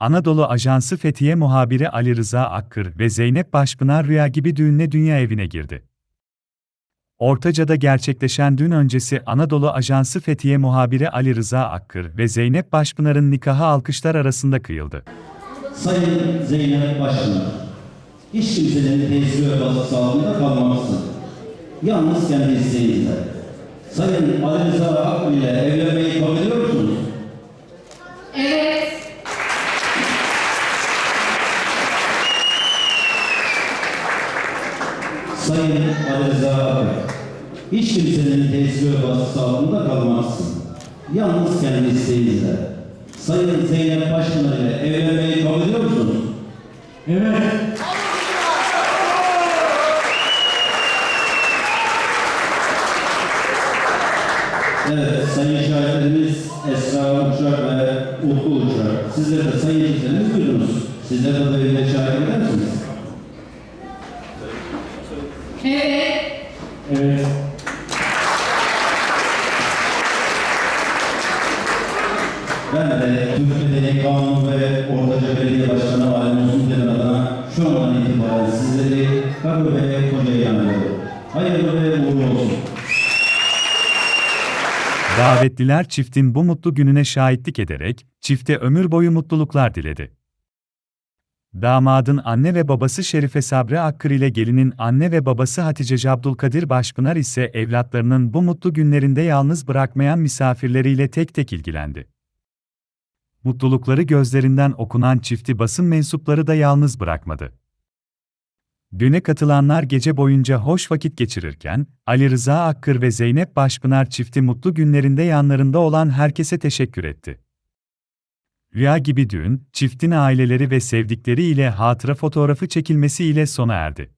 Anadolu Ajansı Fethiye muhabiri Ali Rıza Akkır ve Zeynep Başpınar rüya gibi düğünle dünya evine girdi. Ortaca'da gerçekleşen düğün öncesi Anadolu Ajansı Fethiye muhabiri Ali Rıza Akkır ve Zeynep Başpınar'ın nikahı alkışlar arasında kıyıldı. Sayın Zeynep Başpınar, hiç kimsenin tesiri ve baskısı altında kalmamışsın. Yalnız kendi isteğinizle. Sayın Ali Rıza Hakkı ile evlenmeyi kabul ediyor musunuz? Evet. Sayın Ali Rıza hiç kimsenin tesiri ve baskısı altında kalmamışsın. Yalnız kendi isteğinizle. Sayın Zeynep Başpınar ile evlenmeyi kabul ediyor musunuz? Evet. Evet, sayın şahitlerimiz Esra Uçak ve Utku Uçak. Sizler de sayın şahitlerimiz duydunuz. Sizler de böyle şahit eder misiniz? Evet. Evet. Ben de Türk Medeni Kanunu ve Ortaca Belediye Başkanı Ali Musul Demir adına şu andan itibaren sizleri kabul ve koca ilan ediyorum. Hayırlı ve uğurlu olsun. Davetliler çiftin bu mutlu gününe şahitlik ederek, çifte ömür boyu mutluluklar diledi. Damadın anne ve babası Şerife Sabri Akkır ile gelinin anne ve babası Hatice Abdülkadir Başpınar ise evlatlarının bu mutlu günlerinde yalnız bırakmayan misafirleriyle tek tek ilgilendi. Mutlulukları gözlerinden okunan çifti basın mensupları da yalnız bırakmadı. Düğüne katılanlar gece boyunca hoş vakit geçirirken, Ali Rıza Akkır ve Zeynep Başpınar çifti mutlu günlerinde yanlarında olan herkese teşekkür etti. Rüya gibi düğün, çiftin aileleri ve sevdikleriyle hatıra fotoğrafı çekilmesiyle sona erdi.